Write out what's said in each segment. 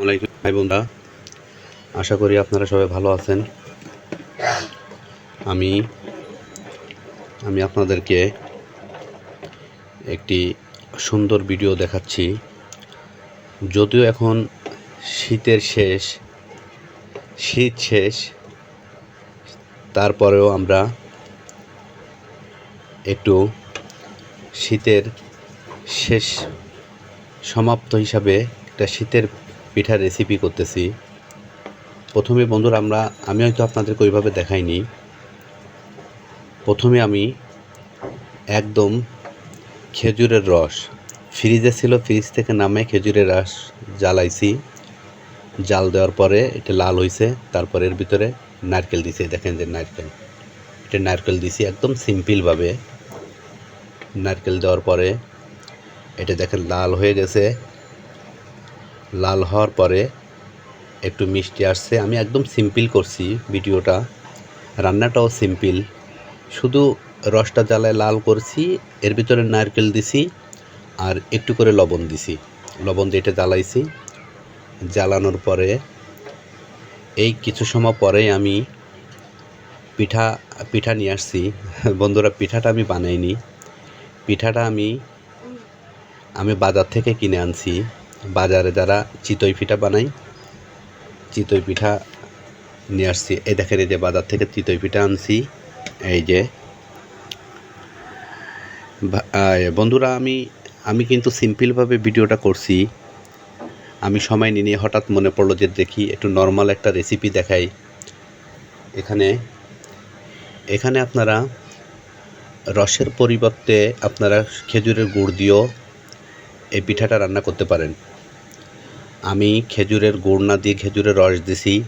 ভাই বোনরা। আশা করি আপনারা সবাই ভালো আছেন। আমি আমি আপনাদেরকে একটি সুন্দর ভিডিও দেখাচ্ছি। যদিও এখন শীতের শেষ, শীত শেষ, তারপরেও আমরা একটু শীতের শেষ সমাপ্ত হিসাবে একটা শীতের পিঠার রেসিপি করতেছি। প্রথমে বন্ধুরা আমরা, আমি হয়তো আপনাদেরকে ওইভাবে দেখাইনি। প্রথমে আমি একদম খেজুরের রস। ফ্রিজে ছিল, ফ্রিজ থেকে নামে খেজুরের রস জ্বালাইছি। জাল দেওয়ার পরে এটা লাল হয়েছে তারপরে এর ভিতরে নারকেল দিছি। দেখেন যে নারকেল, এটা নারকেল দিছি একদম সিম্পলভাবে নারকেল দেওয়ার পরে এটা দেখেন লাল হয়ে গেছে। লাল হওয়ার পরে একটু মিষ্টি আসছে। আমি একদম সিম্পল করছি ভিডিওটা। রান্নাটাও সিম্পল শুধু রসটা জ্বালায় লাল করছি, এর ভিতরে নারকেল দিছি আর একটু করে লবণ দিছি। লবণ দিয়ে এটা জ্বালাইছি। জ্বালানোর পরে এই কিছু সময় পরেই আমি পিঠা পিঠা নিয়ে আসছি। বন্ধুরা, পিঠাটা আমি বানাইনি। পিঠাটা আমি আমি বাজার থেকে কিনে আনছি। বাজারে যারা চিতই পিঠা বানাই, চিতই পিঠা নিয়ে আসছি। এই দেখেন, এই যে বাজার থেকে চিতই পিঠা আনছি। এই যে বন্ধুরা, আমি আমি কিন্তু সিম্পলভাবে ভিডিওটা করছি। আমি সময় নিয়ে হঠাৎ মনে পড়ল যে দেখি একটু নর্মাল একটা রেসিপি দেখাই। এখানে এখানে আপনারা রসের পরিবর্তে আপনারা খেজুরের গুড় দিয়েও এই পিঠাটা রান্না করতে পারেন। আমি খেজুরের গুড় না দিয়ে খেজুরের রস দিছি।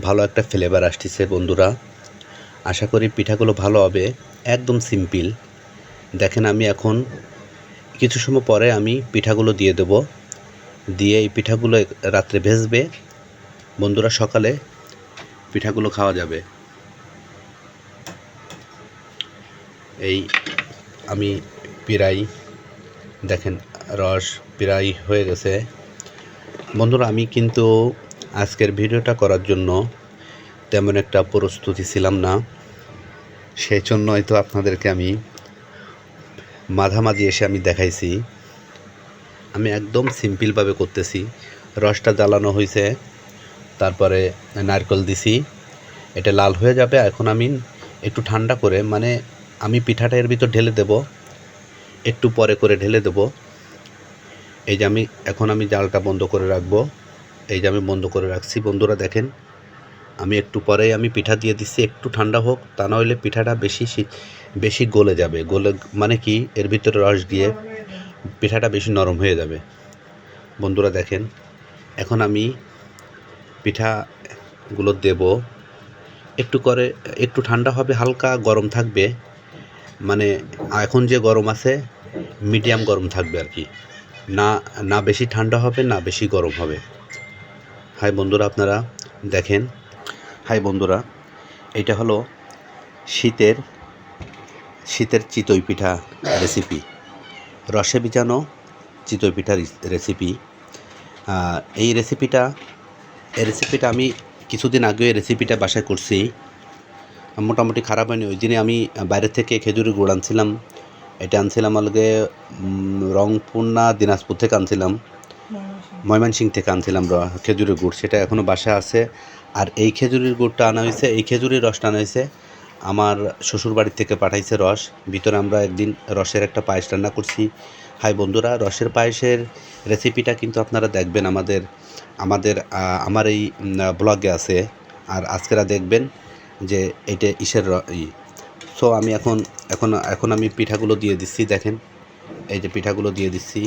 ভালো একটা ফ্লেভার আসতেছে বন্ধুরা। আশা করি পিঠাগুলো ভালো হবে, একদম সিম্পল দেখেন আমি এখন কিছু সময় পরে আমি পিঠাগুলো দিয়ে দেব। দিয়ে এই পিঠাগুলো রাত্রে ভেজবে। বন্ধুরা, সকালে পিঠাগুলো খাওয়া যাবে। এই আমি পিরাই দেখেন রস প্রায় হয়ে গেছে। বন্ধুরা, আমি কিন্তু আজকের ভিডিওটা করার জন্য তেমন একটা প্রস্তুতি ছিলাম না। সেই জন্য হয়তো আপনাদেরকে আমি মাঝামাঝি এসে আমি দেখাইছি। আমি একদম সিম্পলভাবে করতেছি। রসটা জ্বালানো হয়েছে, তারপরে নারকেল দিছি। এটা লাল হয়ে যাবে, এখন আমি একটু ঠান্ডা করে মানে আমি পিঠাটা এর ভিতর ঢেলে দেব। একটু পরে করে ঢেলে দেবো। এই যে আমি, এখন আমি জালটা বন্ধ করে রাখব। এই যে আমি বন্ধ করে রাখছি। বন্ধুরা দেখেন, আমি একটু পরেই আমি পিঠা দিয়ে দিচ্ছি। একটু ঠান্ডা হোক, তা না হলে পিঠাটা বেশি বেশি গলে যাবে। গলে মানে কি, এর ভিতরে রস দিয়ে পিঠাটা বেশি নরম হয়ে যাবে। বন্ধুরা দেখেন, এখন আমি পিঠাগুলো দেব। একটু করে, একটু ঠান্ডা হবে, হালকা গরম থাকবে। মানে এখন যে গরম আছে, মিডিয়াম গরম থাকবে আর কি। না না বেশি ঠান্ডা হবে, না বেশি গরম হবে। হাই বন্ধুরা, আপনারা দেখেন। হাই বন্ধুরা, এটা হলো শীতের শীতের চিতই পিঠা রেসিপি রসে ভিজানো চিতই পিঠার রেসিপি এই রেসিপিটা এই রেসিপিটা আমি কিছুদিন আগে রেসিপিটা বাসায় করছি। মোটামুটি খারাপ হয়নি, ওই দিনে আমি বাইরে থেকে খেজুরের গুড় আনছিলাম। এটা আনছিলাম আলগে রংপুর না দিনাজপুর থেকে আনছিলাম। ময়মনসিং থেকে আনছিলাম র- খেজুরের গুড় সেটা এখনও বাসায় আছে। আর এই খেজুরের গুড়টা আনা হয়েছে এই খেজুরের রসটা আনা হয়েছে আমার শ্বশুর বাড়ির থেকে পাঠাইছে রস। ভিতরে আমরা একদিন রসের একটা পায়েস রান্না করছি। হাই বন্ধুরা রসের পায়েসের রেসিপিটা কিন্তু আপনারা দেখবেন আমাদের আমাদের আমার এই ব্লগে আছে। আর আজকেরা দেখবেন যে এটা ইসের ই। সো আমি এখন এখন এখন আমি পিঠাগুলো দিয়ে দিচ্ছি, দেখেন। এই যে পিঠাগুলো দিয়ে দিচ্ছি।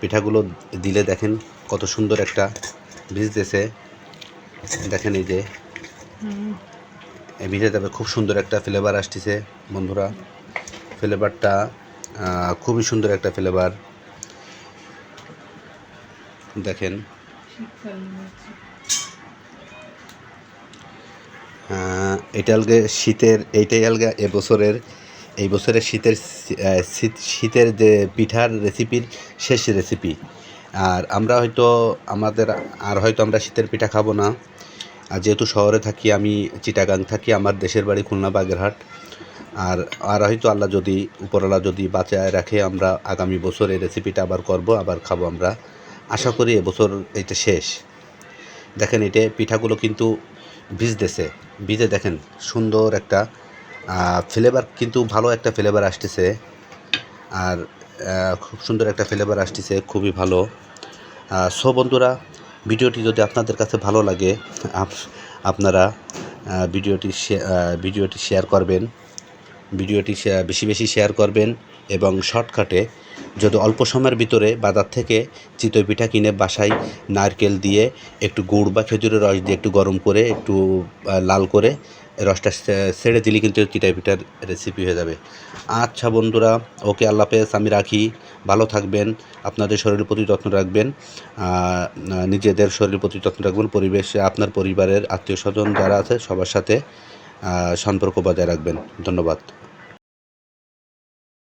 পিঠাগুলো দিলে দেখেন কত সুন্দর একটা ভিজতেছে। দেখেন এই যে। এই ভিজে যাবে, খুব সুন্দর একটা ফ্লেভার আসতেছে, বন্ধুরা। ফ্লেভারটা খুবই সুন্দর একটা ফ্লেভার দেখেন। এটা আলগে শীতের, এইটাই আলগা এবছরের, এই বছরের শীতের শীতের যে পিঠার রেসিপির শেষ রেসিপি আর আমরা হয়তো আমাদের, আর হয়তো আমরা শীতের পিঠা খাব না। আর যেহেতু শহরে থাকি, আমি চিটাগাং থাকি, আমার দেশের বাড়ি খুলনা বাগেরহাট। আর আর হয়তো আল্লাহ যদি, উপরওয়ালা যদি বাঁচায় রাখে, আমরা আগামী বছর এই রেসিপিটা আবার করব, আবার খাব আমরা। আশা করি এবছর এটা শেষ। দেখেন, এটা পিঠাগুলো কিন্তু ভিজতেছে ভিজে দেখেন সুন্দর একটা ফ্লেভার কিন্তু ভালো একটা ফ্লেভার আসতেছে। আর খুব সুন্দর একটা ফ্লেভার আসতেছে, খুবই ভালো। সো বন্ধুরা, ভিডিওটি যদি আপনাদের কাছে ভালো লাগে, আপ- আপনারা ভিডিওটি ভিডিওটি শেয়ার করবেন। ভিডিওটি বেশি বেশি শেয়ার করবেন এবং শর্টকাটে যদি অল্প সময়ের ভিতরে বাজার থেকে চিতই পিঠা কিনে বাসায় নারকেল দিয়ে একটু গুড় বা খেজুরের রস দিয়ে একটু গরম করে, একটু লাল করে রসটা ছেড়ে দিলে কিন্তু চিতই পিঠার রেসিপি হয়ে যাবে। আচ্ছা বন্ধুরা, ওকে আল্লাহ হাফেজ, আমি রাখি। ভালো থাকবেন, আপনাদের শরীরের প্রতি যত্ন রাখবেন নিজেদের শরীরের প্রতি যত্ন রাখবেন, পরিবেশে, আপনার পরিবারের আত্মীয় স্বজন যারা আছে, সবার সাথে সম্পর্ক বজায় রাখবেন। ধন্যবাদ।